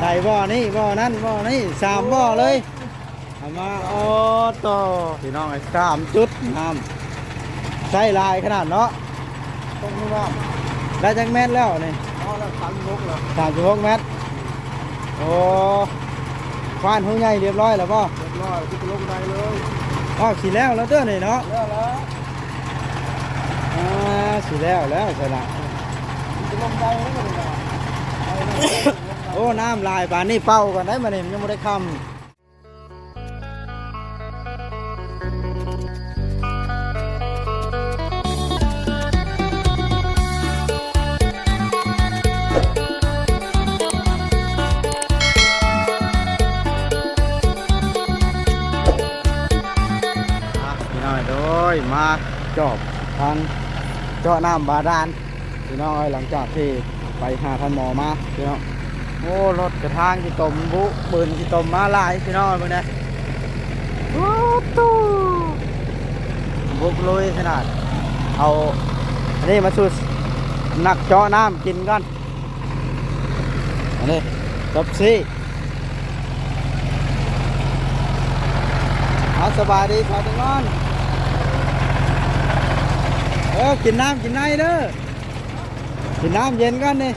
ได้บ่อนี่บ่อนั่นบ่อนี่สามบ่อเลยเอามาโอ้ต่อพี่น้องไอ้สามจุดน้ำใส่ลายขนาดเนาะต้องรู้ว่าได้จังแม่นแล้วนี่เอาแล้วตันลกแล้วสามสิบหกเมตรโอ้ควานหูใหญ่เรียบร้อยแล้วป่ะเรียบร้อยที่จะลงได้เลยอ๋อสีแล้วแล้วเด้อนี่เนาะแล้วแล้วอ่าสีแล้วแล้วใช่ละจะลงได้ไหมไม่ได้ไปนะ โอ้ น้ำลายปานนี่เป่ากันได้มาเนี่ยยังไม่ได้คำนี่น้อยโดยมาจอบทางเจาะน้ำบาดาลพี่น้อยหลังจากที่ไปหาท่านหมอมาพี่น้อง โอ้รถกระทางที่ตมบุปืนที่ตมมาหลายพี่น้องมึงนะโอ้ตู้บุกลุยขนาด เอาอันนี้มาสูดหนักเจาะน้ำกินก่อนอันนี้จบซี่เอาสบายดีพอจังนอนเออกินน้ำกินไนเด้อกินน้ำเย็นก่อนนี่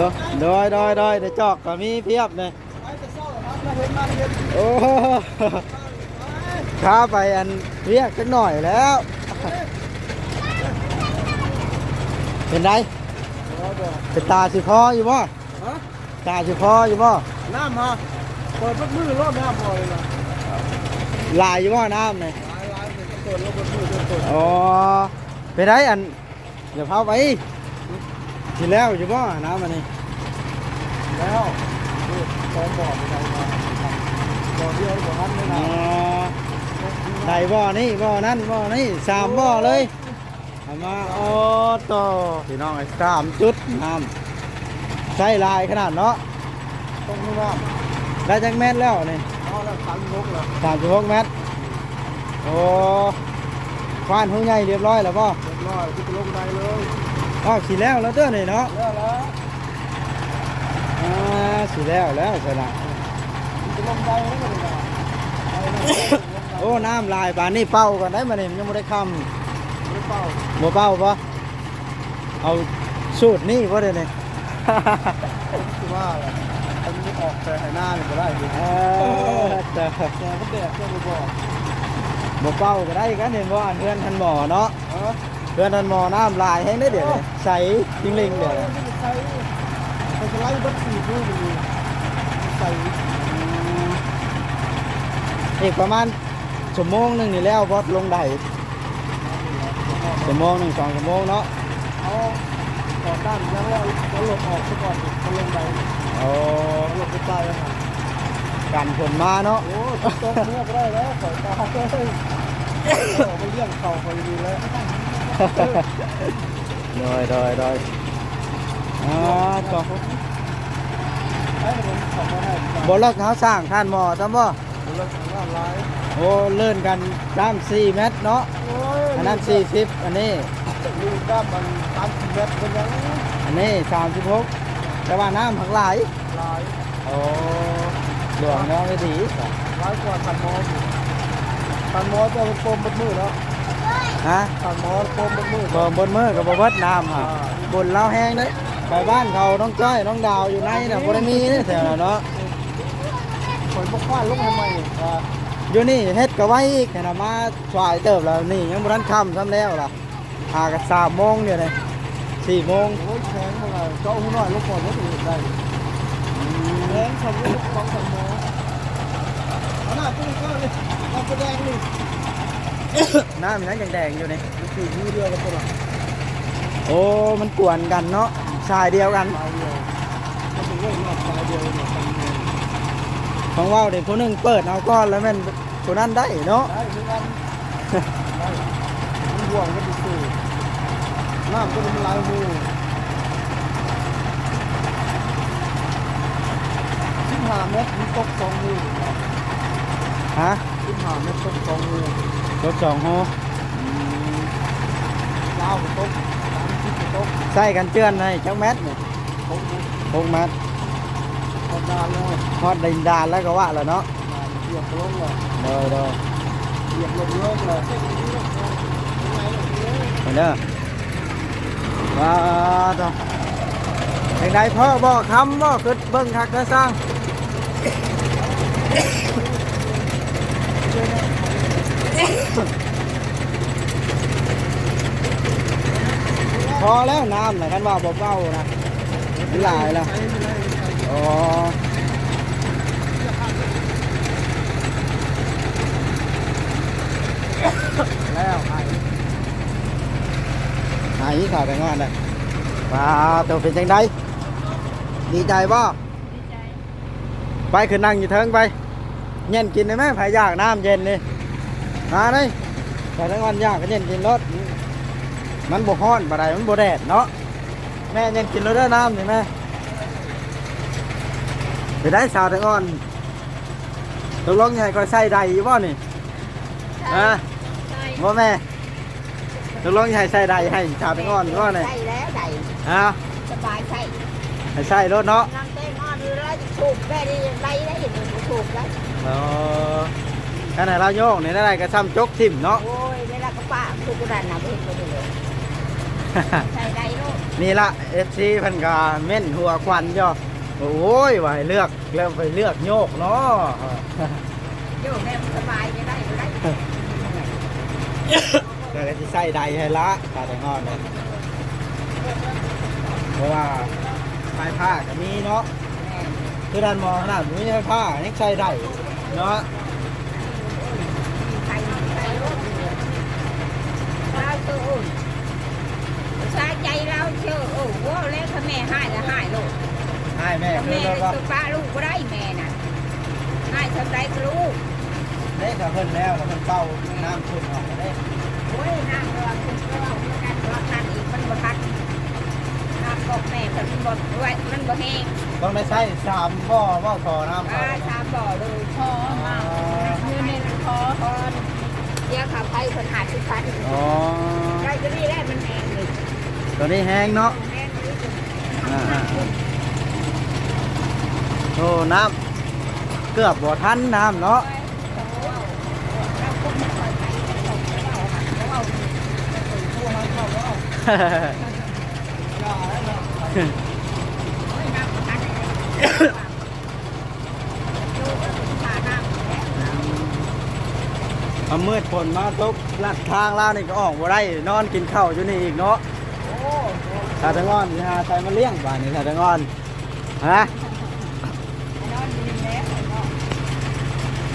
ดยโดยโดยโดยเดี๋ยวจอกก็มีเพียบเลยโอ้โหข้าไปอันเรียกสักหน่อยแล้ว เป็นไรเป็นตาสิพออยู่บ่ฮะตาสิพออยู่บ่น้ำฮะเปิดมือรอบน้ำพอเลยนะลายอยู่บ่น้ำเนี่ยลายลายเป็นตัวรถมือตัวตัวอ๋อเป็นไรอันเดี๋ยวพาไป ทีแล้วอยู่บ่น้ำอันนี้ แล้วสองบ่อไปทางมาบ่อเดียวบ่อนั้นไม่อ๋ได้อได้บ่อนี่บ่อนั่นบ่อนี่สามบ่อเลยเอามาโอ้ต่อพี่น้องไอ้สามจุดน้ำใส่ลายขนาดเนาะต้องรู้ว่าได้จังแม่นแล้วนี่เอาแล้วตันลกแล้วสามสิบหกเมตรโอ้ควานหูใหญ่เรียบร้อยแล้วป่ะเรียบร้อยที่จะลงได้เลย อ๋อสีแล้วแล้วเด้อนี่เนาะแล้วแล้วอ่าสีแล้วแล้วใช่ละจะลงได้ไหมไม่ได้โอ้น้ำลายปานนี่เป่ากันได้มาเนี่ยยังไม่ได้คำไม่เป้าบ่เป่าปะเอาสูตรนี่ป่ะเดี๋ยวนี้คือว่าอันนี้ออกแต่หน้าเนี่ยก็ได้ดิแต่แต่ก็แดดก็ไม่บ่เป่าก็ได้กันเห็นว่าเพื่อนทันหมอเนาะ เออเพื่อนทันหมอน้ำลายให้ได้เดี๋ยวนี้ใสจริงลิงเดี๋ยวนี้ใส่ไปสไลด์บัตรสี่ดูมันมีใส่อีกประมาณชั่วโมงหนึ่งนี่แล้วบอสลงได้ชั่วโมงหนึ่งสองชั่วโมงเนาะเอาต่อด้านแล้วเราเราหลบออกซะก่อนมันลงไปโอ้หลบไปใต้แล้วค่ะกันผลมาเนาะโอ้ตกเนื้อก็ได้แล้วปล่อยตาเลยเอาไปเลี้ยงเข่าคอยดีแล้ว โดยโดยโดยอ่าต่อให้ผมทำมาให้บเลิกเขาสร้างท่านหมอทำบ่ผมเลิกทำงานร้ายโอ้เลื่อนกันสามสี่เมตรเนาะอันนั้นสี่สิบอันนี้ลูกด้ามมันตามสิบเมตรเป็นยังอันนี้สามสิบหกแต่ว่าน้ำผักหลายลายโอ้หลวงน้องไม่ดีร้ายกว่าขันมอสขันมอจะเป็นโฟมบนมือเนาะ ฮะขันมอสโฟมบนมือบ่บนมือกับบเบิดน้ำค่ะบนเล้าแห้งเด้ยไปบ้านเขาน้องจ้อยน้องดาวอยู่ในน่ะบ่ได้มีนี่แถวนั้นเนาะฝนพวกควานลงทำไมอ่าอยู่นี่เฮ็ดก็ไว้อีกเห็นน่ะมาสวายเติบแล้วนี่ยังบ่ทันค่ำซ้ำแล้วล่ะหากันสามโมงเดี๋ยวนี้สี่โมงโอ้ยแข็งมาเลยเจาะหูหน่อยลูกก่อนว่าจะได้แข็งทำลูกฟังขันมอสเอาหน้าตุ้งก็เลยเราแสดงนี่ น้ำยังแดงๆอยู่นี่สี่มือเดียวกันตัวละโอ้ มันกวนกันเนาะชายเดียวกันตายเดียวมันเป็นเรื่องนอกตายเดียวเนี่ยทำไงของว่าวเด็กผู้หนึงเปิดเอาก้อนแล้วแม่นผู้นั้นได้เนาะ ได้เหมือนกันได้มันห่วงก็ดีสูน้ำก็มันลายมือสิบห้าเมตรมันตกสองมือ ฮะสิบห้าเมตรตกสองมือรถสองโฮยาวก็ตกสามสิบก็ตกใส่กันเจือ นในจักแมตรนี่ตกหกเมตรสพอดานเลยฮอดดินดานแพ่อบ่คำบ่คือเบิ่งคักเด้อสร้างพอแล้วน้ำนะกันว่าเบาๆนะมันหลายแล้วอ๋อแล้วไอ้ไอ้ข่าวไปงานเลยว้าวตัวเป็นจังไดดีใจบ่ไปขึ้นนั่งอยู่เทิงไปเย็นกินได้ไหมผายอยากน้ำเย็นนี่ มาเลยไปทั้งวันอยากก็เย็นกินรถมันบกฮ้อนบ่ได้มันบ่แดดเนาะแม่ยังกินรถได้น้ำนี่แม่ไปได้สาวแตงอ่อนตกลงยังไงก็ใส่ใดอยู่บ่นี่ฮะใช่บ่แม่ตกลงยังไงใส่ใดให้สาวแตงอ่อนบ่นี่ใช่แล้วใส่ฮะสบายใส่ให้ใส่รถเนาะนั่งเต้นนอนอยู่แล้วถูกได้ดีไรได้ยินถูกแล้ว เออขณะเราโยกนี่ได้ก็ซ้ำจกทิ่มเนาะโอ้ยเวลาก็ป้าถูกกระดานหนาเห็นไปเลยใส่ได้ลูกนี่ละ FC เพิ่นก็เม่นหัวควันย่อโอ้ยว่าให้เลือกเริ่มไปเลือกโยกเนาะโยกแม่สบายจะได้ไม่ได้เดี๋ยวก็จะใส่ใดให้ละตาแตงอ่อนเนี่ยเพราะว่าปลายผ้าก็มีเนาะคือด้านมองขนาดนี้ปลายผ้ายังใส่ได้เนาะ ใส่ใส่ลูกเราตัวอุ่นสาใจ เชื่อโอ้โหแล้วถ้าแม่ให้จะให้ลูกให้แม่ถ้าคือแม่แล้วจะก็ป้าลูกก็ได้แม่น่ะให้ทำไรก็ลูกเด็กกับเพิ่นแล้วแล้วเพิ่นเป่าน้ำขึ้นออกมาได้โอ้ยนั่งรอนคุณรอคุณนั่นร้อนนั่นอีกมันบ่ทันน้ำบอกแม่แต่มันบ่ไว้มันบ่แห้งต้องได้ใส่สามบ่อบ่อขอน้ำอ่าชามบ่อเลยพอมาเงินในพอพอเดี๋ยวขับไปคนหาทุกคันอ๋อ ได้ก็นี่แหละมันแห้ง ตัวนี้แห้งเนาะโอ้น้ำเกือบบ่ทันน้ำเนาะเราคงไม่ปล่อยไปเราเราเราน้ำทันดูก็ถึงขาน้ำแล้วมามืดฝนมาตกลัดทางล่านี่ก็ออกบ่ได้ นอนกินข้าวอยู่นี่อีกเนาะ ชาตะงอนสิหาใส่มาเลี้ยงบ้านนี่ชาตะงอนฮะ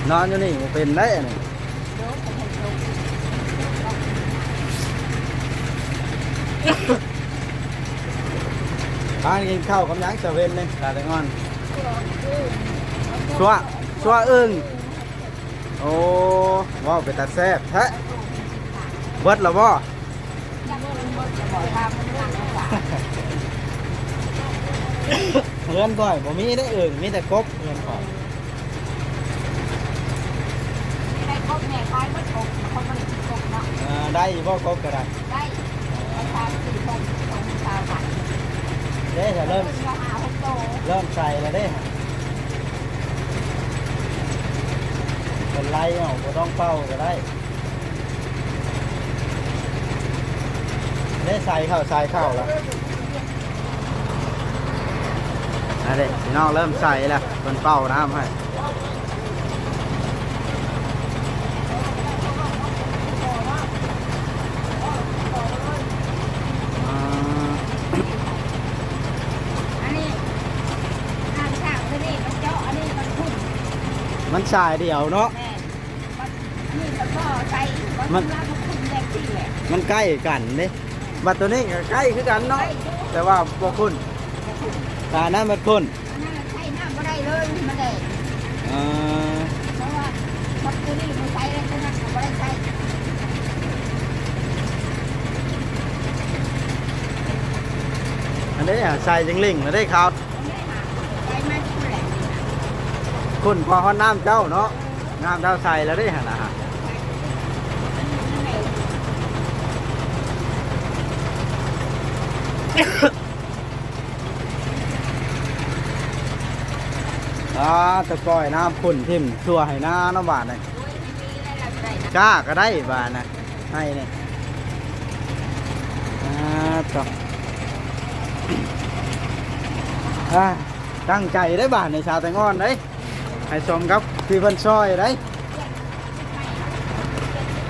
นอนอยู่นี่บ่เป็นได้อันนี่โดนคนให้ลงทานกินข้าวกับหยังเสเวนนี่ชาตะงอนชัวชัวอึ้งโอ้ว้าวเป็นตาแซ่บแท้เบิดแล้วบ่ยังบ่รู้ว่าจะบอว่า เฮือนก่อยบ่มีได้อึ่งมีแต่กบเฮือนก่อยได้ครบแม่คายมันครบคนมันครบเนาะอ่าได้บ่กบก็ได้ได้ราคาสี่ครบสองสามบาทเด้จะเริ่มราคาหกโตเริ่มใส่แล้วเด้เป็นไรเนาะบ่ต้องเป่าก็ได้ ได้ใส่ข้าวใส่ข้าวแล้วอันนี้พี่น้องเริ่มใส่แล้วเป็นเป่าน้ำให้อ่าอันนี้ทางข้างอันนี้มันเจาะอันนี้มันพุ่นมันสายเดียวเนาะแม่มันนี่มันก็ใส่มันลามันพุ่นแดงที่แหละมันใกล้กันเด้ บัดตัวนี้ก็ใกล้คือกันเนาะแต่ว่าบ่คุ้นตานั้นมันคุ้นอันนั้นใช้น้ำก็ได้เลยมันแดงอ่าเพราะว่ามันตัวนี้มันใช้อะไรตัวนั้นก็ไม่ได้ใช้อันนี้อะใส่จังลิงแล้วได้ครับใช้มาที่แหละคุ้นพอฮอดน้ำเจ้าเนาะน้ำเจ้าใส่แล้วได้หั่นน่ะฮะ อ่าตะกร้อยน้ำขุ่นทิ่มชั่วให้หน้าน้ำบาดเลยโอ้ยไม่มีอะไรเราได้นะกล้าก็ได้บาดนะให้เนี่ยอ่าต่ออ่าตั้งใจได้บาดในชาวแตงอ่อนได้ให้ชมครับพี่เพิ่นซอยได้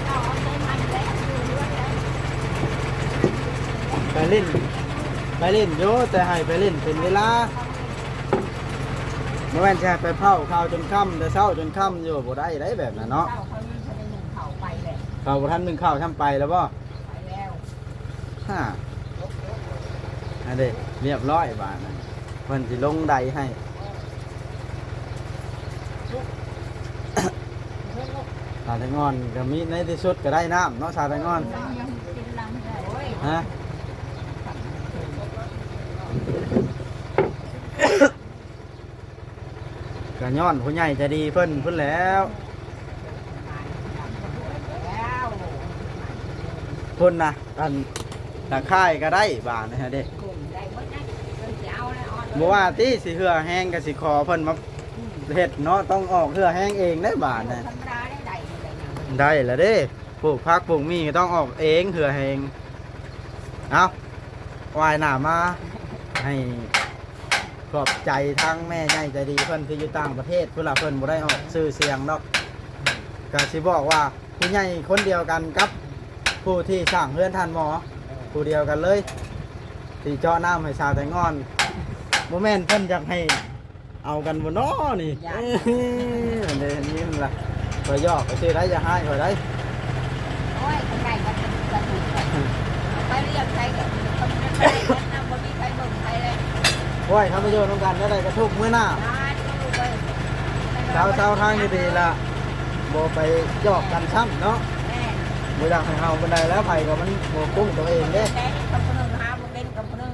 เอาเอาไปมันแล้วอยู่ด้วยแล้วไปเล่น ไปเล่นโยแต่ให้ไปเล่นเป็นเวลาเมื่อวันแช่ไปเผาข้าวจนค่ำแต่เช้าจนค่ำอยู่บ่ได้ได้แบบนั้นเนาะเจ้าเขานี่เขาได้หนึ่งเขาไปเลยข้าวบ่ทันหนึ่งข้าวช่ำไปแล้วบ่ไปแล้วฮ่าอันเด้เรียบร้อยบาทนะเพิ่นสิลงใดให้ชาแตงอนก็มีในที่สุดก็ได้น้ำเนาะชาแตงอนยังกินลังได้โอ้ยฮะ ย้อนผู้ใหญ่ใจะดีเพิ่นเพิ่นแล้วเพิ่นนะอันตะค่ายก็ได้บาทนะฮะเด้กลุ่มได้หมดนะเพิ่สิเอาแล้วอ่อนบ่สิเหือแห้งก็สิขอเพิ่นมาเฮ็ดเนาะต้องออกเหือแห้งเองได้บาทนะได้ลยนะได้แล้วเด้ปลูกพักปลูกมีก็ต้องออกเองเหือแห้งเอาวายหน้ามาให้ ขอบใจทั้งแม่ใหญ่ใจดีเพิ่นที่อยู่ต่างประเทศเพื่อเพิ่นบ่ได้ออกชื่อเสียงเนาะก็สิบอกว่าผู้ใหญ่คนเดียวกันกับผู้ที่สร้างเรือนท่านหมอผู้เดียวกันเลยที่เจาะน้ำให้ชาวไตงอนโมเมนต์เพิ่นอยากให้เอากันบนน้อนี่เอ้ยเดี๋ยวนี้มันละไปยอกไปซื้อได้จะให้ไปได้โอ้ยใครก็จะถูกไปเรียกใครก็ต้องไปใครก็นำบ่มีใครเบิ่งใครเลย โอ้ยทำประโยชน์ร่วมกันได้ไรกระทุกมื้อหน้าร้านก็ดูไปเช้าเช้าทางดีๆละโบไปยอกกันซ้ำเนาะแม่บ่อยากให้เฮาบันไดแล้วไผก็มันโบกุ้งตัวเองเด้แต่กับคนหนึ่งหาบ่เป็นกับคนหนึ่ง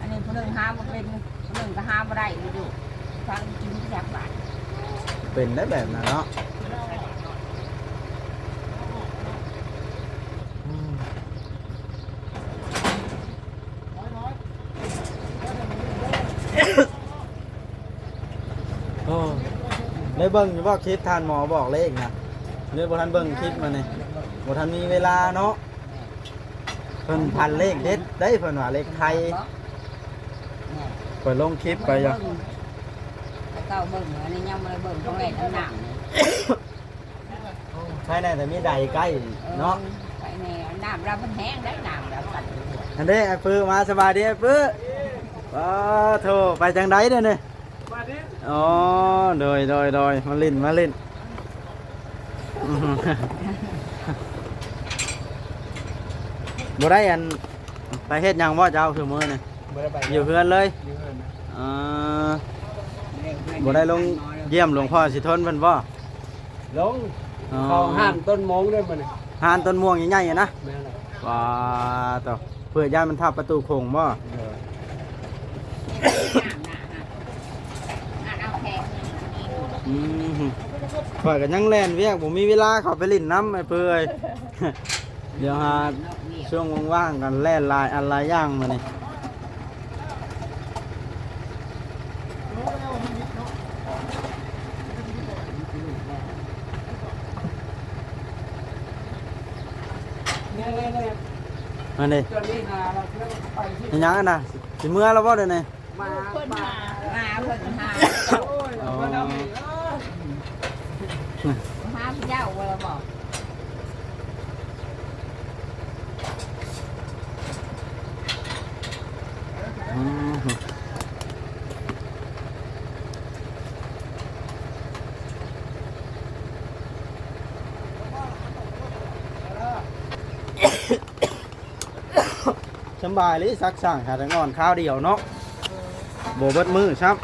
อันนี้คนหนึ่งหาบ่เป็นคนหนึ่งก็หาบ่ได้อยู่ฟังกินจากบาทเป็นได้แบบนั้นเนาะอืมโอ้ได้ เบิ่งอยู่บ่คลิปทานหมอบอกเลขนะเรื่อบทันเบิ่งคลิปมาเนี่ยบทันมีเวลาเนาะเพิ่นพันเลขเด็ดได้เพิ่นว่าเลขไทยเปิดลงคลิปไปยังแต่เก้าเบิ่งอันนี้ยังได้เบิ่งของแรกอันหนังใช่แน่แต่มีใดใกล้เนาะไปในน้ำเรามันแห้งได้น้ำเรากัดอันนี้ไอ้ปื้อมาสบายดีไอ้ปื้อว้าโถไปจังไดเด้อเนี่ย อ๋อโดยโดยโดยมาลินมาลินอื้อหือบ่ได้อันไปเฮ็ดหยังบ่เจ้าคือมื้อนี่บ่ได้ไปอยู่เพื่อนเลยอยู่เฮือนนะอ่าบ่ได้ลงเยี่ยมหลวงพ่อสิทนเพิ่นบ่ลงอ๋อเขาห้ามต้นมงด้วยมันนี่หานต้นม่วงใหญ่ๆอะนะแม่นล่ะว้าต่อเพื่อย่านมันทับประตูโคงบ่ น้ำน้ำเอาแขก อืม ข่อยก็ยังแล่นเวียกผมมีเวลาเขาไปลิ่นน้ำไอ้เปื่อยเดี๋ยวหาช่วงว่างๆกันแล่นลายอะไรย่างมานี่มานี่จนนี้นาเราเที่ยวไปที่ยังยังอะนะสิเมื่อแล้วบ่เดี๋ยวนี้มาคนหาหาคนหาโอ้ยเอามาเอาอีกเอ้ย หาพระเจ้าเวลาบอกอืมสำบายเลยสักสั่งหาแต่งอนข้าวเดียวเนาะโบเบิดมือครับ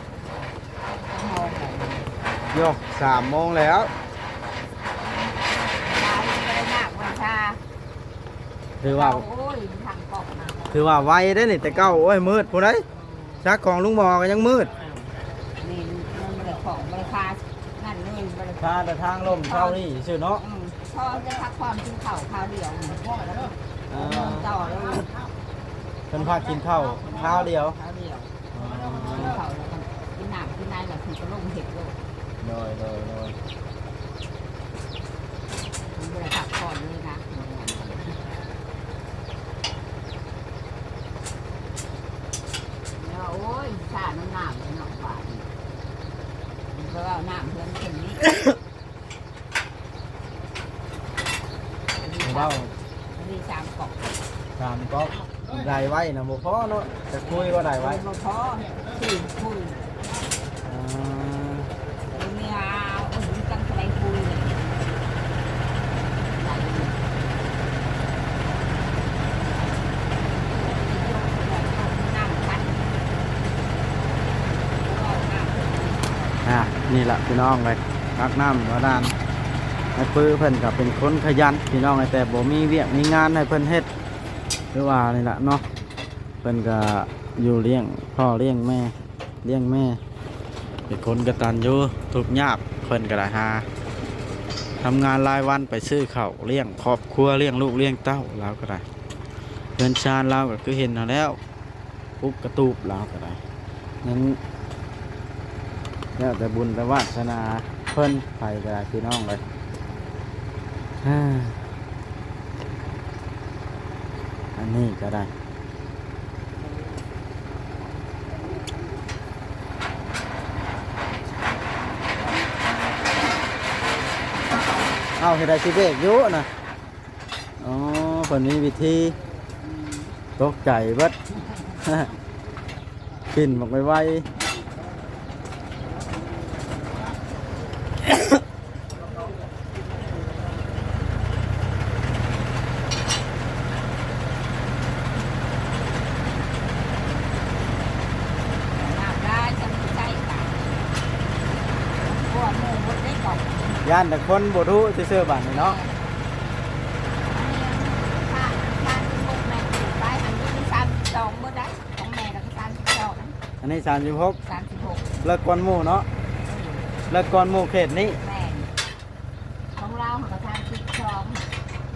โยกสามโมงแล้ว ชาไม่ได้มากว่าชา ถือว่า โอ้ยทางกอกนะถือว่าไวได้อนี่แต่เก้าโอ้ยมืดผู้ใดชักของลุงหมอก็ยังมืดนี่มันไม่ได้ของบริคานั่นนี่บริถ้าแต่ทางลมเข้านี่ชื่อเนาะอืมพอจะพักความกินข้าวข้าวเดียวพ่อแล้วอ่นอนาต่อแล้วเป็นพากินข้าวข้าวเดียวข้าวเดียวกินข้าวแล้วก็กินน้ำที่นายแบบคือก็ลงเห็ดโลดโดยโดยโดย มันเลยขับก่อนเลยนะแล้ว โอ้ยชาน้ำหนามเลยเนาะบาดนี่มันก็เอาน้ำเพื่อนคนนี้อันนี้เว้าอันนี้สามกล่องตามก็ได้ไว้นะบ่พอเนาะจะคุยก็ได้ไว้มาพอคุยคุย อ่า ตรงนี้อะโอ้ยตั้งใจคุยเลยไหลเลยน้ำพันก็น้ำ อะ นี่แหละพี่น้องเลยรักน้ำบาดาลไอ้ปื้อเพิ่นก็เป็นคนขยันพี่น้องไอ้แต่บ่มีเวียกมีงานให้เพิ่นเฮ็ดหรือว่านี่แหละเนาะเพิ่นก็อยู่เลี้ยงพ่อเลี้ยงแม่เลี้ยงแม่ เป็นคนกตัญญูทุกยากเพิ่นก็ได้หาทำงานรายวันไปซื้อข้าวเลี้ยงครอบครัวเลี้ยงลูกเลี้ยงเต้าเราก็ได้เงินชาญเราก็คือเห็นเอาแล้วปุ๊บกระตูบเราก็ได้นั้น แล้วแต่บุญแต่วาสนาเพิ่นไปก็ได้พี่น้องเลยอันนี้ก็ได้เอาเฮ็ดได้สิเบกยู่นะอ๋อเพิ่นมีวิธีตกใจเบิดกินบอกไวไว น้ำได้จะไม่ใช่กันพวกหมูมดได้ก่อน ย่านแต่คนบ่รู้ซื่อๆบาดนี่เนาะอันนี้มีสามสิบสองเมื่อได้ของแล้วก็สามสิบสองอันนี้36สามสิบหกเลิกก่อนหมู่เนาะเลิกก่อนหมู่เขตนี้ แม่ของเราของกระทำสิบสอง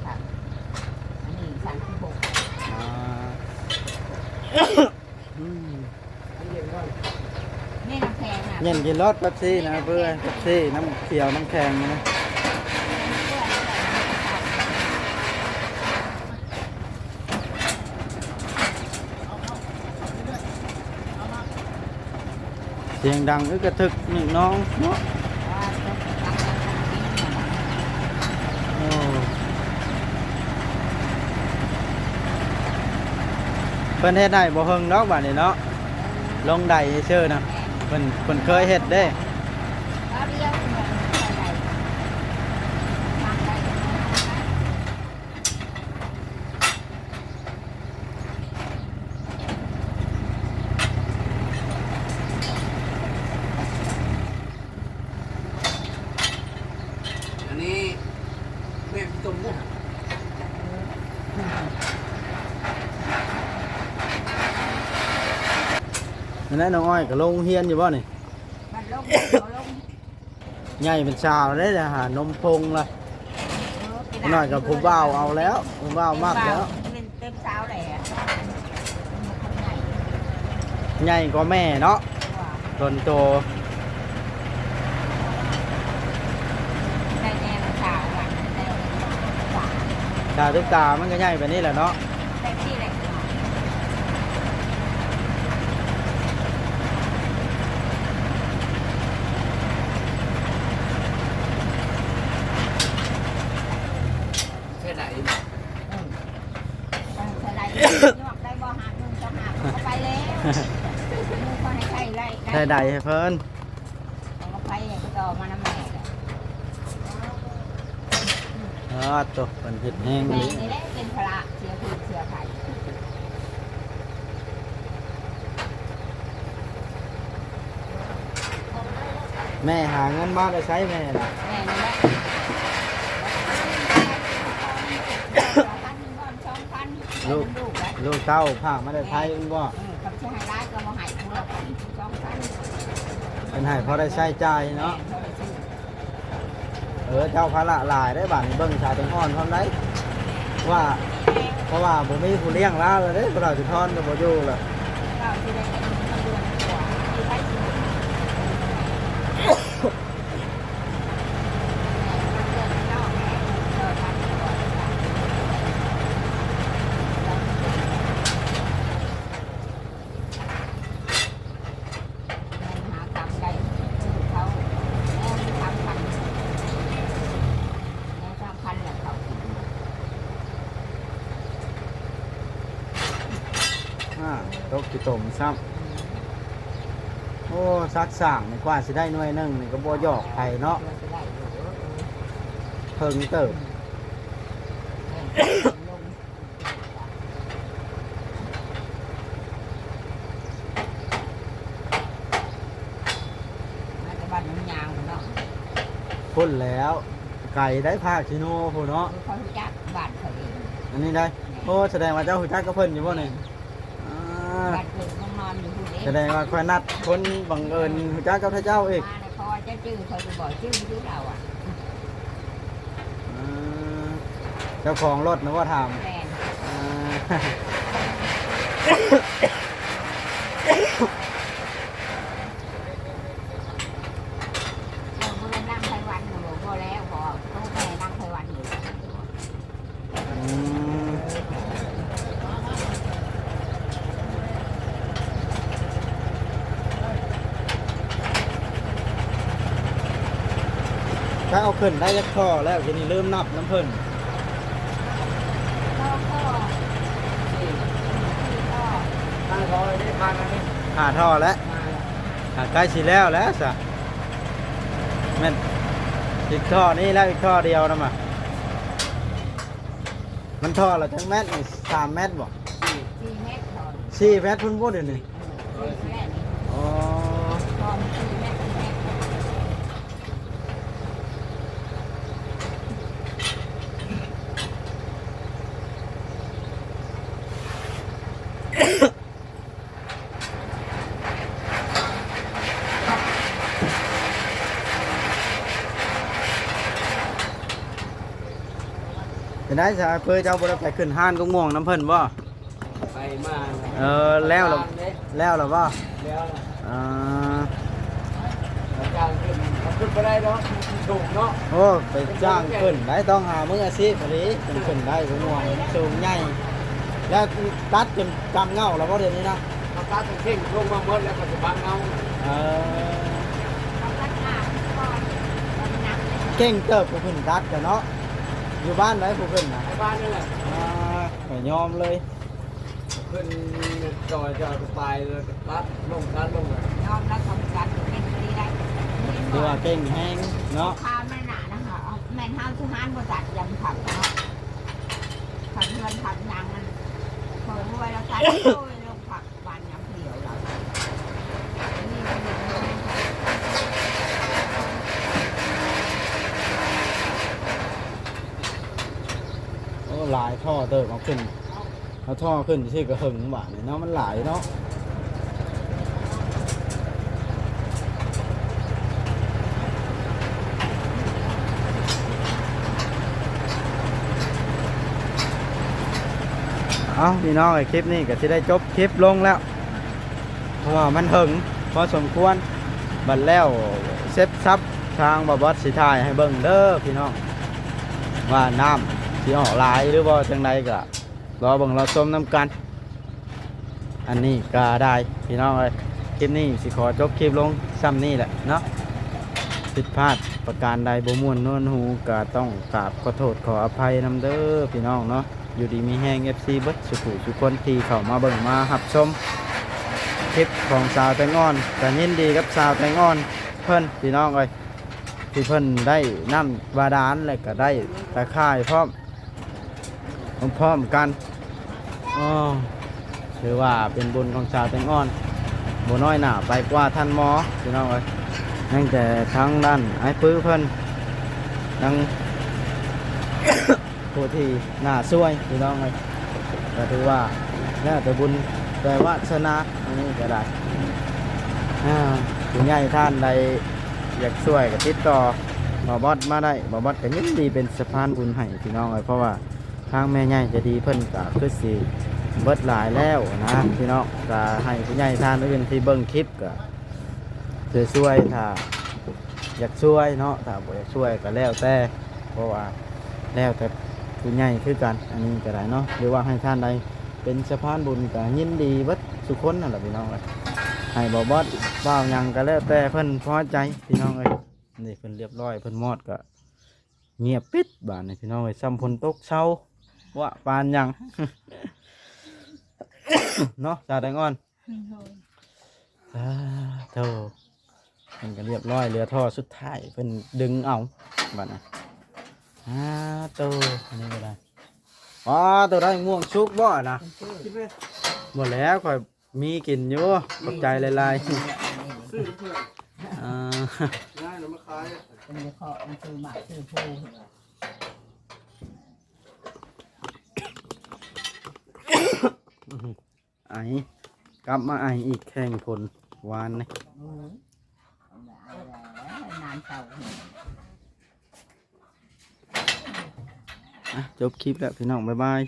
ครับอันนี้สามสิบหก อ่า อืม นี่น้ำแข็งอะ เย็นกินรสเป๊ปซี่นะเพื่อนเป๊ปซี่น้ำเขียวน้ำแข็งนะเสียงดังอึกกระทึกหนี่งน้องเนาะเพิ่นเฮ็ดได้บ่เฮิงดอกบัดนี้เนาะลงได้ซื่อนะ เพิ่นเพิ่นเคยเฮ็ดเด้ เอาเดียวเหมือนอะไรทำได้ก็ทำได้ อันนี้แม่ต้มมุก นั่นแหละน้ องอ้อยก็ลงเฮียนอยู่บ่นี่มันลงเอาลงใหญ่เป็นชาวได้จะหานมพงละเไปหน่อยกับผู้บ่าวเอาแล้วผู้บ่าวมากแล้วเป็นเต็มเช้าเลยอะใหญ่กว่าแม่เนาะตนโตได้แน่เช้าอะได้หวานตาทุกตามันก็ใหญ่แบบนี้แหละเนาะ ได้ที่ไหน ใช่ไหน ใส่ได้ยอกได้บ่หักนึงจะหักก็ไปแล้วมึงก็ให้ใส่ได้ ใช่ใดให้เพิ่นก็ไปก็ต่อมาน้ำแม่เออตัวเพิ่นเฮ็ดแห้งแม่นี่นี่แหละเป็นพระเสียผิดเสียไผ่แม่หาเงินมาได้ใช้แม่น่ะแม่นี่แหละสองพันหนึ่งก้อนสองพันลูกลูกแล้วลูกเต้าพากมาได้ไทยมันบ่คำชื่อไฮไลท์ก็มาหายกูละพันสองพัน เป็นให้พอได้ใช้จ่ายเนาะเออเจ้าพระหลายได้บัดนี้เบิ้งชาตังอ่อนพร้อมได้ว่าเพราะว่าผมมีผู้เลี้ยงแล้วเลยเด้เราจะทอนกับโมยู่ล่ะที่ได้เงินเดือนกว่าที่ใช้ชีวิต กี่ตมซ้ำโอ้ซักสั่งนี่กว่าสิได้หน่วยหนึงนี่ก็บ่หยอกไปเนาะจะได้อยู่เออเพิ่งเติบเออลงมาจะบ้านน้องยางเนาะพุ่นแล้ว ไก่ได้ภาคชิโน่พูเนาะ เขาจักบ้านเขาเองอันนี้ได้ โอ้แสดงว่าเจ้าหูจักกับเพิ่นอยู่บ่นี่อ่า บ้านเกิดน้องนอนอยู่ผู้เด็กแสดงว่าคอยนัดคนบังเอิญหูจักกับท่านเจ้าเองมาในพอจะจื้อเขาจะบอกจื้อที่เราอะอ่าเจ้าของรถนะว่าถามแฟนอ่าเราเมื่อนั่งไพวันหนูพอแล้วพอต้องไปนั่งไพวันอยู่ อืมถ้า เอาขึ้นได้ยักข้อแล้วทีนี้เริ่มนับน้ำเพิ่นก็ก็ที่ก็ทางเขาได้ทางอันนี้หาท่อแล้วมาแล้วหาใกล้สิแล้วแล้วสะแม่นอีกท่อนี้แล้วอีกท่อเดียวนะมามันท่อละทั้งแมตรนี่สามแมตรบ่สี่เมตรถอนสี่แมตรพุ่นพุ่นเดี๋ยวนี้ สี่แม่นี่ อ๋อ ถอนสี่เมตรสี่เมตร เป็น ได้สะเพื่อเจ้าบ่ได้ไปขึ้นห้านก็ม่วงน้ำเพิ่นบ่ไปมาเออแล้วเหรอทางเด้แล้วเหรอบ่แล้วล่ะอ่าอาจารย์ขึ้นเขาขึ้นไปได้เนาะถูกเนาะโอ้ไปจ้างขึ้นได้ต้องหามืออาชีพอันนี้ขึ้นขึ้นได้ก็ม่วงสูงใหญ่แล้วตัดจนกำเงาแล้วบ่เดี๋ยวนี้นะเขาตัดเป็นเข่งลงมาหมดแล้วก็จะบังเอาเออเขาตัดหน้าก่อนตอนนักเก่งเติบผู้ขึ้นตัดกันเนาะ อยู่บ้านไหนผู้ขึ้นนะในบ้านนี่แหละอ่าไปยอมเลยขึ้นจอยจอยไปไปเลยตัดลงตัดลงเลยยอมรับความกันเป็นไปได้คือว่าเก่งแห้งเนาะข้าวแม่หนานะคะเอาแม่นห้าวชื่อห้านบริษัทยังผักเนาะผักเงินผักยางมันเปิดรวยแล้วกันโอ้ยลงผักบานยำเดียวเรานี่มันเป็น โอ้หลายท่อ เติบเอาขึ้นเอาท่อขึ้นชื่กระหึ่งบ้านเนาะมันหลายเนาะเอาพี่น้องไอ้คลิปนี้ก็จะได้จบคลิปลงแล้ว เพราะว่ามันหึงพอสมควรบัดแล้วเซ็ตซับทางบอบอสสิทายให้เบิ่งเด้อพี่น้องว่าน้ำ ที่ออกลายหรือว่าจังใดก็รอเบิ่งเราชมน้ำกัน อันนี้ก็ได้พี่น้องเอ้ยคลิปนี้สิขอจบคลิปลงซ้ำนี่แหละเนาะผิดพลาดประการใดบ่ม่วนนวลหูก็ต้องกราบขอโทษขออภัยนำเด้อพี่น้องเนาะอยู่ดีมีแห้ง FC เบิดสุขุสุกคนที่เข้ามาเบิ่งมาหับชมคลิปของสาวแตงอ่อนก็ยินดีกับสาวแตงอ่อนเพิ่นพี่น้องเอ้ยที่เพิ่นได้น้ำบาดาลและก็ได้ตะข่ายพร้อม พร้อมๆกันอ๋อถือว่าเป็นบุญของสาวแตงอ่อนบ่น้อยหนาไปกว่าท่านหมอพี่น้องเอ้ยนั่งแต่ทั้งด้านไอ้ปื้อเพิ่นยังผู้ที่น่าช่วยพี่น้องเอ้ยก็ถือว่าแล้วแต่บุญแต่ว่าชนะอันนี้ก็ได้อ่าผู้ใหญ่ท่านใดอยากช่วยก็ติดต่อบอบอสมาได้บอบอสก็ยินดีเป็นสะพานบุญให้พี่น้องเลยเพราะว่า ทางแม่ใหญ่จะดีเพิ่นก็คือสิเบิดหลายแล้วนะพี่น้องก็ให้ผู้ใหญ่ท่านอื่นที่เบิ่งคลิปก็ช่วยถ้าอยากช่วยเนาะถ้าบ่อยากช่วยก็แล้วแต่เพราะว่าแล้วแต่ผู้ใหญ่คือกัน อันนี้ก็ได้เนาะหรือว่าให้ท่านใดเป็นสะพานบุญก็ยินดีเบิดสุคนนั่นแหละพี่น้องเลยให้บอบอสเบ้าหยังก็แล้วแต่เพิ่นพอใจพี่น้องเลยนี่เพิ่นเรียบร้อยเพิ่นมอดก็เงียบปิดบ้านนี่พี่น้องเลยซ้ำพลตกเช้า ว่าปานหยัง เนาะจ่าแตงอ่อนอ่าโธ่มันก็เรียบร้อยเหลือท่อสุดท้ายเพิ่นดึงเอาบัดนะอ่าโตอันนี้ก็ได้อ๋อตัวได้ม่วงชุกบ่นะคิดไหมหมดแล้วข่อยมีกินอยู่ขอบใจหลายซื้อเพื่อนๆอ่าง่ายแล้วมาขายเป็นเด็กขอมันซื้อหมากซื้อผู้ ไอกลับมาไออีกแข่งผลวานนี่อืมเอาแล้วนานเต่าอะจบคลิปแล้วพี่น้องบ๊ายบาย